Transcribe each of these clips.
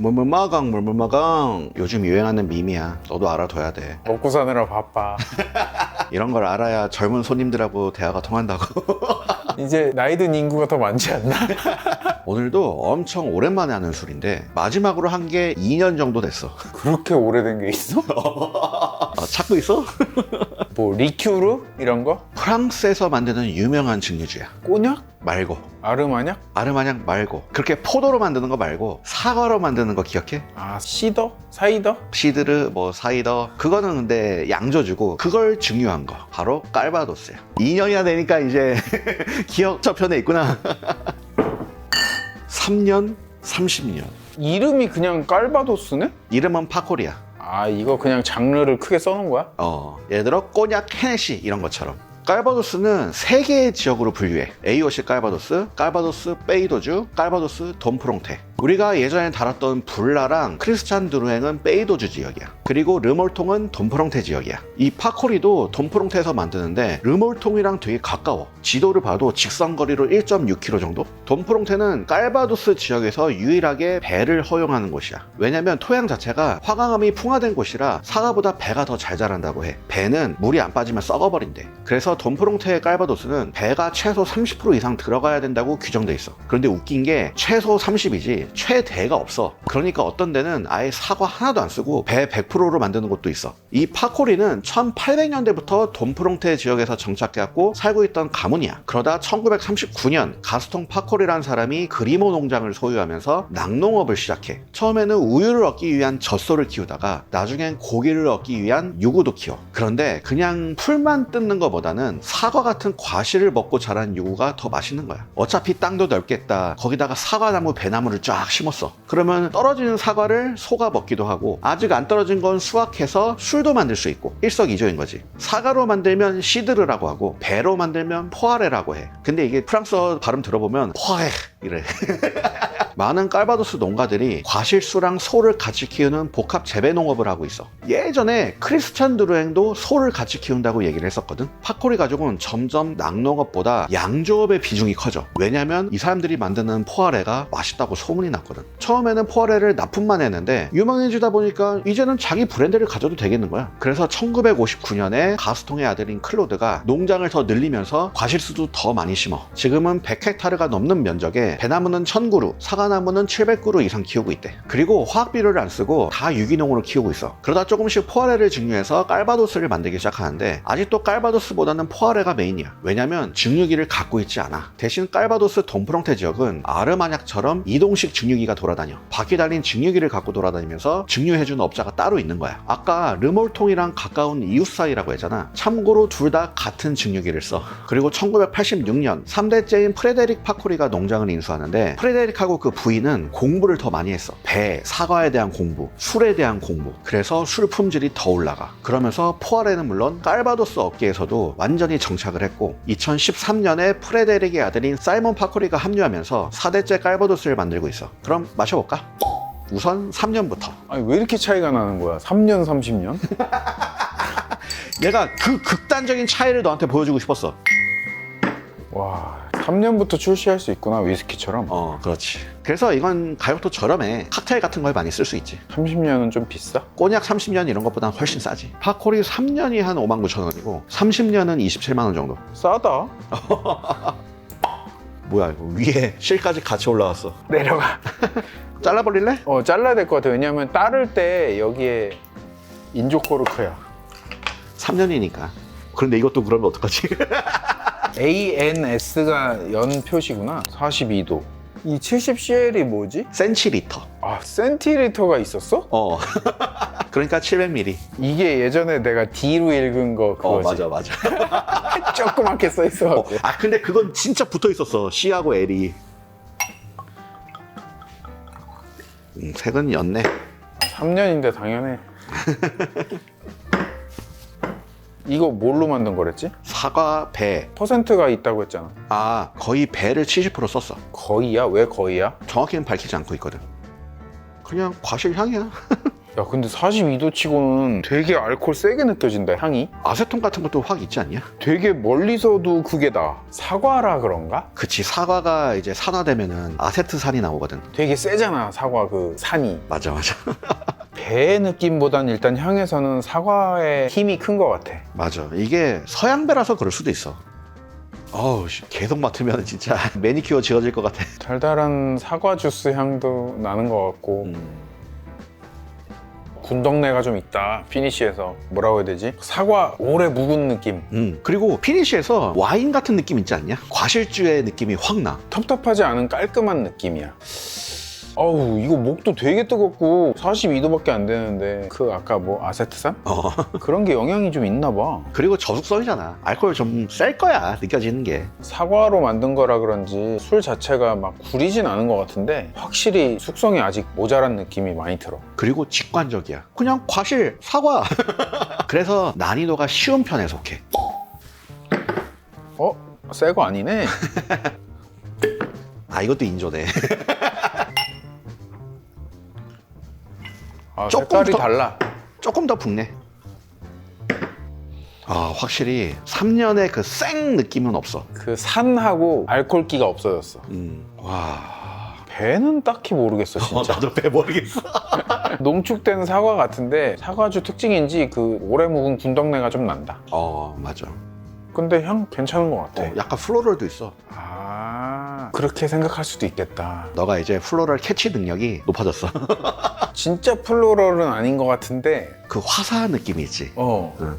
물물마강 물물마강 요즘 유행하는 밈이야 너도 알아둬야 돼 먹고 사느라 바빠. 이런 걸 알아야 젊은 손님들하고 대화가 통한다고 이제 나이 든 인구가 더 많지 않나? 오늘도 엄청 오랜만에 하는 술인데 마지막으로 한 게 2년 정도 됐어 그렇게 오래된 게 있어? 아, 찾고 있어? 뭐 리큐르 이런 거? 프랑스에서 만드는 유명한 증류주야 꼬냑? 말고 아르마냥? 아르마냥 말고 그렇게 포도로 만드는 거 말고 사과로 만드는 거 기억해? 아 시더? 사이더? 시드르 뭐 사이더 그거는 근데 양조주고 그걸 증류한 거 바로 깔바도스야 2년이나 되니까 이제 기억 저편에 있구나 3년 30년 이름이 그냥 깔바도스네? 이름은 파콜이야 아 이거 그냥 장르를 크게 써놓은 거야? 어 예를 들어 꼬냑 헤네시 이런 것처럼 깔바도스는 세 개의 지역으로 분류해. AOC 깔바도스, 깔바도스 베이도주, 깔바도스 돈프롱테 우리가 예전에 다뤘던 불라랑 크리스찬 드루행은 베이도주 지역이야. 그리고 르몰통은 돈프롱테 지역이야. 이 파코리도 돈프롱테에서 만드는데 르몰통이랑 되게 가까워. 지도를 봐도 직선거리로 1.6km 정도? 돈프롱테는 깔바도스 지역에서 유일하게 배를 허용하는 곳이야. 왜냐면 토양 자체가 화강암이 풍화된 곳이라 사과보다 배가 더 잘 자란다고 해. 배는 물이 안 빠지면 썩어버린대. 그래서 돈프롱테의 깔바도스는 배가 최소 30% 이상 들어가야 된다고 규정돼 있어. 그런데 웃긴 게 최소 30이지 최대가 없어. 그러니까 어떤 데는 아예 사과 하나도 안 쓰고 배 100%로 만드는 곳도 있어. 이 파코리는 1800년대부터 돈프롱테 지역에서 정착해갖고 살고 있던 가문이야. 그러다 1939년 가스통 파코리라는 사람이 그리모 농장을 소유하면서 낙농업을 시작해. 처음에는 우유를 얻기 위한 젖소를 키우다가 나중엔 고기를 얻기 위한 유구도 키워. 그런데 그냥 풀만 뜯는 것보다는 사과 같은 과실을 먹고 자란 유구가 더 맛있는 거야. 어차피 땅도 넓겠다. 거기다가 사과나무 배나무를 쫙 심었어. 그러면 떨어지는 사과를 소가 먹기도 하고 아직 안 떨어진 건 수확해서 술도 만들 수 있고 일석이조인 거지. 사과로 만들면 시드르라고 하고 배로 만들면 포아레라고 해. 근데 이게 프랑스어 발음 들어보면 포아레 이래 많은 깔바도스 농가들이 과실수랑 소를 같이 키우는 복합 재배 농업을 하고 있어. 예전에 크리스찬 드루행도 소를 같이 키운다고 얘기를 했었거든. 파코리 가족은 점점 낙농업보다 양조업의 비중이 커져. 왜냐면 이 사람들이 만드는 포아레가 맛있다고 소문이 났거든. 처음에는 포아레를 납품만 했는데 유명해지다 보니까 이제는 자기 브랜드를 가져도 되겠는 거야. 그래서 1959년에 가스통의 아들인 클로드가 농장을 더 늘리면서 과실수도 더 많이 심어. 지금은 100헥타르가 넘는 면적에 배나무는 1000그루, 사과 나무는 700그루 이상 키우고 있대. 그리고 화학 비료를 안 쓰고 다 유기농으로 키우고 있어. 그러다 조금씩 포아레를 증류해서 깔바도스를 만들기 시작하는데 아직도 깔바도스보다는 포아레가 메인이야. 왜냐면 증류기를 갖고 있지 않아. 대신 깔바도스 돈프롱테 지역은 아르마약처럼 이동식 증류기가 돌아다녀. 바퀴 달린 증류기를 갖고 돌아다니면서 증류해주는 업자가 따로 있는 거야. 아까 르몰통이랑 가까운 이웃 사이라고 했잖아. 참고로 둘 다 같은 증류기를 써. 그리고 1986년 3대째인 프레데릭 파코리가 농장을 인수하는데 프레데릭하고 그 부인은 공부를 더 많이 했어. 배, 사과에 대한 공부, 술에 대한 공부. 그래서 술 품질이 더 올라가. 그러면서 포아레는 물론 깔바도스 업계에서도 완전히 정착을 했고 2013년에 프레데릭의 아들인 사이먼 파코리가 합류하면서 4대째 깔바도스를 만들고 있어. 그럼 마셔볼까? 우선 3년부터. 아니 왜 이렇게 차이가 나는 거야? 3년 30년? 내가 그 극단적인 차이를 너한테 보여주고 싶었어. 와 3년부터 출시할 수 있구나 위스키처럼 어, 그렇지. 그래서 이건 가격도 저렴해. 칵테일 같은 걸 많이 쓸 수 있지. 30년은 좀 비싸? 꼬냑 30년 이런 것보다 훨씬 싸지. 파콜이 3년이 한 5만 9천 원이고 30년은 27만 원 정도. 싸다 뭐야 이거 위에 실까지 같이 올라왔어. 내려가 잘라버릴래? 어 잘라야 될 것 같아 왜냐면 따를 때 여기에 인조 코르크야 3년이니까. 그런데 이것도 그러면 어떡하지? ANS가 연 표시구나 42도 이 70CL이 뭐지? 센치리터. 아 센티리터가 있었어? 어. 그러니까 700ml. 이게 예전에 내가 D로 읽은 거 어, 그거지 맞아, 맞아. 조그맣게 써 있어 어, 아, 근데 그건 진짜 붙어 있었어. C하고 L이. 음, 색은 였네. 3년인데 당연해 이거 뭘로 만든 거랬지? 사과, 배. 퍼센트가 있다고 했잖아 아, 거의 배를 70% 썼어. 거의야? 왜 거의야? 정확히는 밝히지 않고 있거든. 그냥 과실 향이야. 야 근데 42도 치고는 되게 알코올 세게 느껴진다 향이 아세톤 같은 것도 확 있지 않냐? 되게 멀리서도 그게 나 사과라 그런가? 그치 사과가 이제 산화되면은 아세트산이 나오거든 되게 세잖아 사과 그 산이 맞아 맞아 배 느낌보단 일단 향에서는 사과의 힘이 큰 것 같아. 맞아. 이게 서양배라서 그럴 수도 있어. 어우 씨, 계속 맡으면 진짜 매니큐어 지워질 것 같아. 달달한 사과 주스 향도 나는 것 같고. 음. 군덕내가 좀 있다 피니쉬에서. 뭐라고 해야 되지? 사과 오래 묵은 느낌. 음. 그리고 피니쉬에서 와인 같은 느낌 있지 않냐? 과실주의 느낌이 확 나. 텁텁하지 않은 깔끔한 느낌이야 어우 이거 목도 되게 뜨겁고 42도밖에 안 되는데 그 아까 뭐 아세트산? 어. 그런 게 영향이 좀 있나 봐. 그리고 저숙성이잖아. 알코올 좀 셀 거야 느껴지는 게. 사과로 만든 거라 그런지 술 자체가 막 구리진 않은 것 같은데 확실히 숙성이 아직 모자란 느낌이 많이 들어. 그리고 직관적이야. 그냥 과실 사과. 그래서 난이도가 쉬운 편에 속해. 어? 새 거 아니네? 아 이것도 인조네 아, 조금 색깔이 더- 달라. 조금 더 붓네. 아 확실히 3년의 그 생 느낌은 없어. 그 산하고 알코올기가 없어졌어. 음. 와. 배는 딱히 모르겠어 진짜. 나도 배 모르겠어. 농축된 사과 같은데 사과주 특징인지 그 오래 묵은 군덕내가 좀 난다. 어 맞아. 근데 향 괜찮은 것 같아. 어, 약간 플로럴도 있어. 아 그렇게 생각할 수도 있겠다 너가 이제 플로럴 캐치 능력이 높아졌어 진짜 플로럴은 아닌 것 같은데 그 화사한 느낌이 있지 어 응.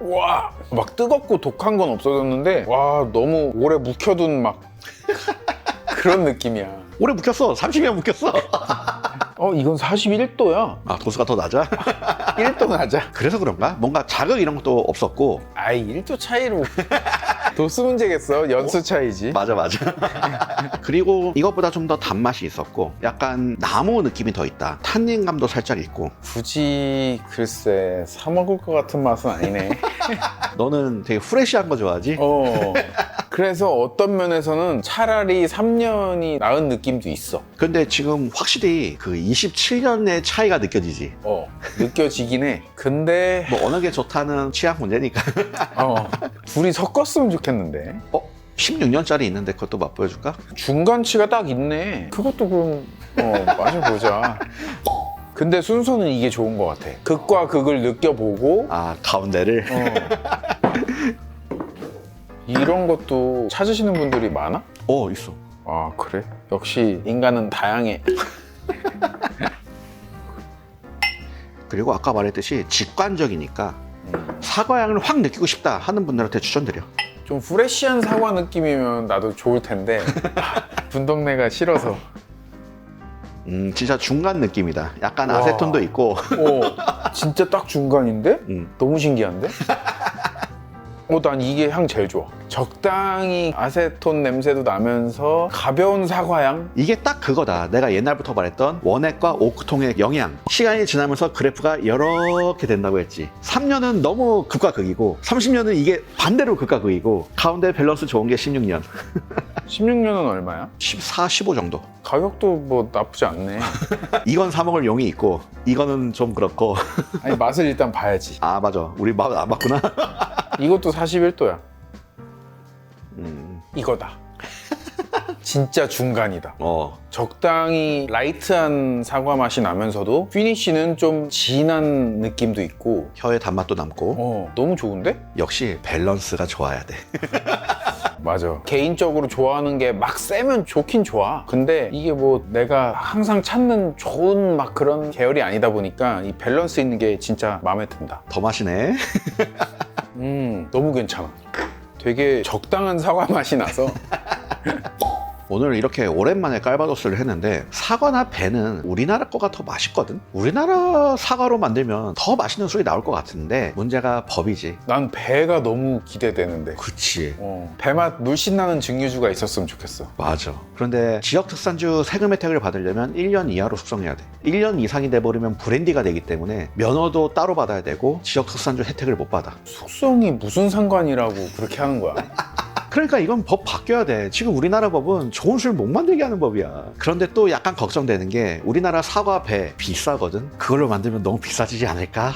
와, 막 뜨겁고 독한 건 없어졌는데, 와, 너무 오래 묵혀둔 막 그런 느낌이야. 오래 묵혔어 30년 묵혔어 어, 이건 41도야. 아 도수가 더 낮아? 1도 낮아. 그래서 그런가? 뭔가 자극 이런 것도 없었고 아이, 1도 차이로. 도수 문제겠어. 연수 차이지. 맞아 맞아 그리고 이것보다 좀 더 단맛이 있었고 약간 나무 느낌이 더 있다 탄닌감도 살짝 있고 굳이, 글쎄, 사 먹을 것 같은 맛은 아니네. 너는 되게 프레시한 거 좋아하지? 어. 그래서 어떤 면에서는 차라리 3년이 나은 느낌도 있어. 근데 지금 확실히 그 27년의 차이가 느껴지지 어, 느껴지긴 해. 근데, 뭐 어느 게 좋다는 취향 문제니까 어, 둘이 섞었으면 좋겠는데. 어? 16년짜리 있는데 그것도 맛보여줄까? 중간치가 딱 있네. 그것도 그럼 어, 마셔보자. 근데 순서는 이게 좋은 것 같아. 극과 극을 느껴보고 아 가운데를 어. 이런 것도 찾으시는 분들이 많아? 어 있어 아 그래? 역시 인간은 다양해. 그리고 아까 말했듯이 직관적이니까 음. 사과향을 확 느끼고 싶다 하는 분들한테 추천드려 좀 프레시한 사과 느낌이면 나도 좋을 텐데 분동네가 싫어서. 음 진짜 중간 느낌이다 약간 와. 아세톤도 있고 어, 진짜 딱 중간인데? 음. 너무 신기한데? 어, 난 이게 향 제일 좋아. 적당히 아세톤 냄새도 나면서 가벼운 사과향? 이게 딱 그거다 내가 옛날부터 말했던 원액과 오크통의 영향 시간이 지나면서 그래프가 이렇게 된다고 했지 3년은 너무 극과 극이고 30년은 이게 반대로 극과 극이고 가운데 밸런스 좋은 게 16년 16년은 얼마야? 14, 15 정도 가격도 뭐 나쁘지 않네. 이건 사 먹을 용이 있고 이거는 좀 그렇고 아니, 맛을 일단 봐야지. 아 맞아 우리 맛안 맞구나 이것도 41도야. 음, 이거다. 진짜 중간이다. 어 적당히 라이트한 사과 맛이 나면서도 피니쉬는 좀 진한 느낌도 있고 혀에 단맛도 남고 어, 너무 좋은데? 역시 밸런스가 좋아야 돼 맞아. 개인적으로 좋아하는 게 막 세면 좋긴 좋아. 근데 이게 뭐 내가 항상 찾는 좋은 막 그런 계열이 아니다 보니까 이 밸런스 있는 게 진짜 마음에 든다. 더 마시네 음, 너무 괜찮아. 되게 적당한 사과 맛이 나서 오늘 이렇게 오랜만에 깔바도스를 했는데 사과나 배는 우리나라 거가 더 맛있거든 우리나라 사과로 만들면 더 맛있는 술이 나올 것 같은데 문제가 법이지 난 배가 너무 기대되는데. 그치 어, 배맛 물씬 나는 증류주가 있었으면 좋겠어. 맞아 그런데 지역 특산주 세금 혜택을 받으려면 1년 이하로 숙성해야 돼 1년 이상이 돼버리면 브랜디가 되기 때문에 면허도 따로 받아야 되고 지역 특산주 혜택을 못 받아 숙성이 무슨 상관이라고 그렇게 하는 거야? 그러니까 이건 법 바뀌어야 돼. 지금 우리나라 법은 좋은 술 못 만들게 하는 법이야. 그런데 또 약간 걱정되는 게 우리나라 사과 배 비싸거든. 그걸로 만들면 너무 비싸지지 않을까?